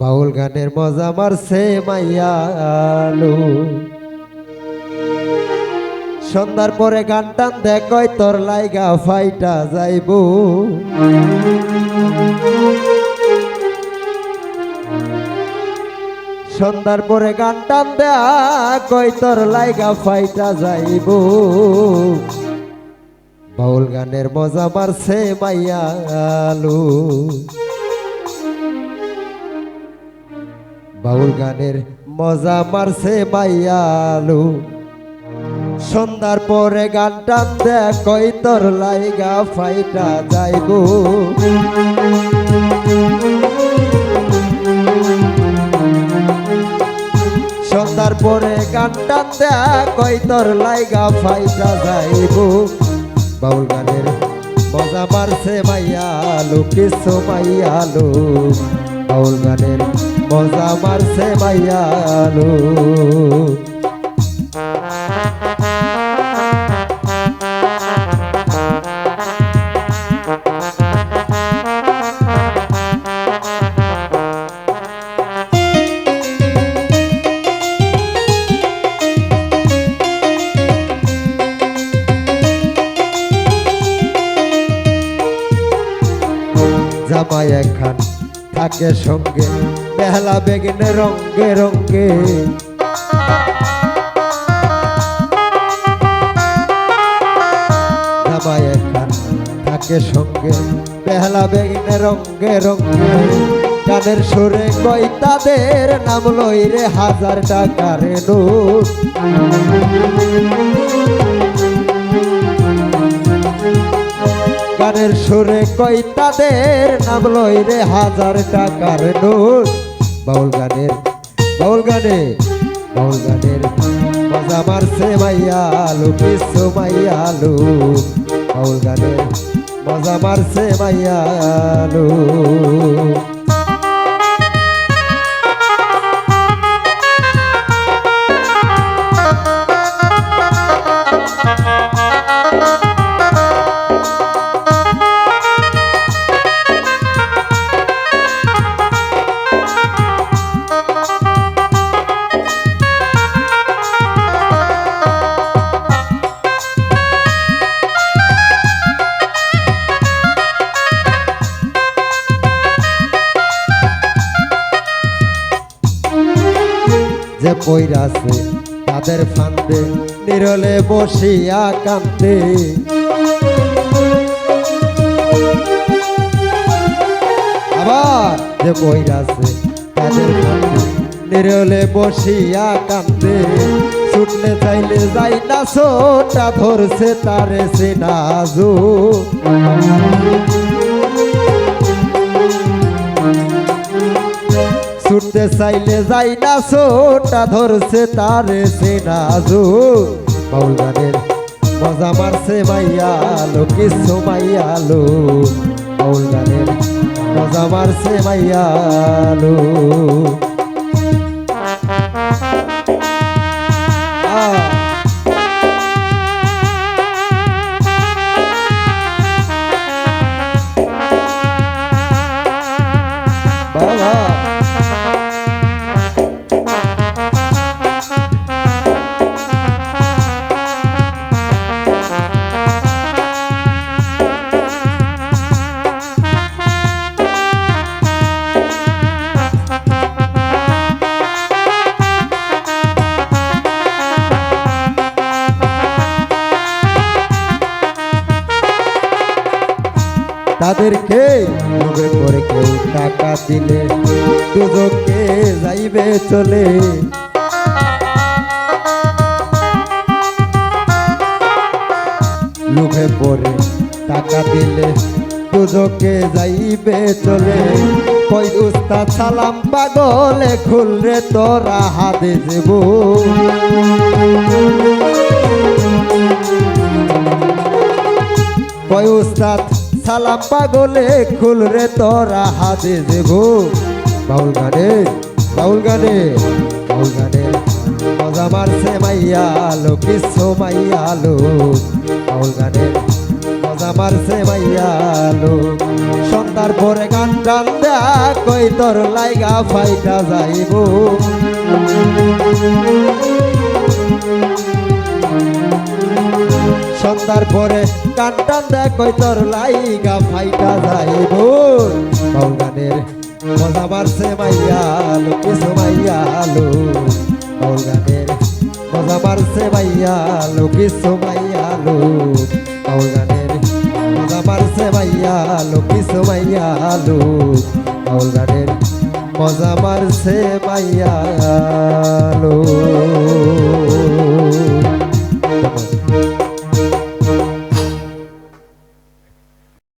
বাউল গানের মজা মারছে মাইয়ালু সন্ধ্যার পরে গান টান দেখয় তোর লাইগা ফাইটা যাইব। সন্ধ্যার পরে গান টান কই তোর লাইগা ফাইটা যাইব। বাউল গানের মজা মারছে মাইয়ালু বাউল গানের মজা মারছে মাইয়ালু। সন্ধ্যার পরে গান টান কই তোর লাইগা ফাইটা যাইব। সন্ধ্যার পরে গান টান কই তোর লাইগা ফাইটা যাইব। বাউল গানের মজা মারছে মাইয়ালু, কিছু মাইয়ালু। বাউল গানের মজা মারছে মাইয়ালু। জামাই একখান থাকে সঙ্গে। বেহলা বেগিনে রঙ্গে রঙ্গে। থাকে সঙ্গে, বেহলা বেগিনে রঙ্গে রঙ্গে। গানের সুরে কই তাদের নাম লই রে হাজার টাকার নোট। গানের সুরে কই তাদের নাম লই রে হাজার টাকার নোট বাউল গানের, বাউল গানে বাউল গানের। মজা মারছে মাইয়ালু কিছু মাইয়ালু বাউল গানের, মজা মারছে মাইয়ালু যে পৈরাছে তাদের ফান্দে, নিরলে বসিয়া কান্দে আবার যে পৈরাছে তাদের ফান্দে, নিরলে বসিয়া কান্দে ছুটলে চাইলে যাই না সোটা ধরছে তারে সিনাজু ছুটতে চাইলে যাই না সোটা ধরছে তারে সে বাউল গানের মজা মারছে মাইয়ালো কিছু মাইয়ালো বাউল গানের মজা মারছে মাইয়ালো তাদেরকে লোভে করে কেউ টাকা দিলে দুজকে যাইবে চলে। লোভে পড়ে টাকা দিলে দুজকে যাইবে চলে। কই উস্তা সালাম পাগলে খুলরে তোরা হাতে দেব কয় উস্তাদ সালাম পাগলে খুল রে তোরা হাতে দেব বাউল গানে বাউল গানে বাউল গানে। মজা মারছে মাইয়ালো কিছু মাইয়ালো বাউল গানে, মজা মারছে মাইয়ালো সন্ধ্যার পরে গান টান দেখ, কই তোর লাইগা ফাইটা যাইব। সন্ধ্যার পরে গান টান দেখ কই তোর লাইগা ফাইটা যাইব। বাউল গানের মজা মারছে মাইয়ালো কিছু মাইয়ালো বাউল গানের মজা মারছে মাইয়ালো কিছু মাইয়ালো বাউল গানের মজা মারছে মাইয়ালো কিছু মাইয়ালো বাউল গানের মজা মারছে মাইয়ালো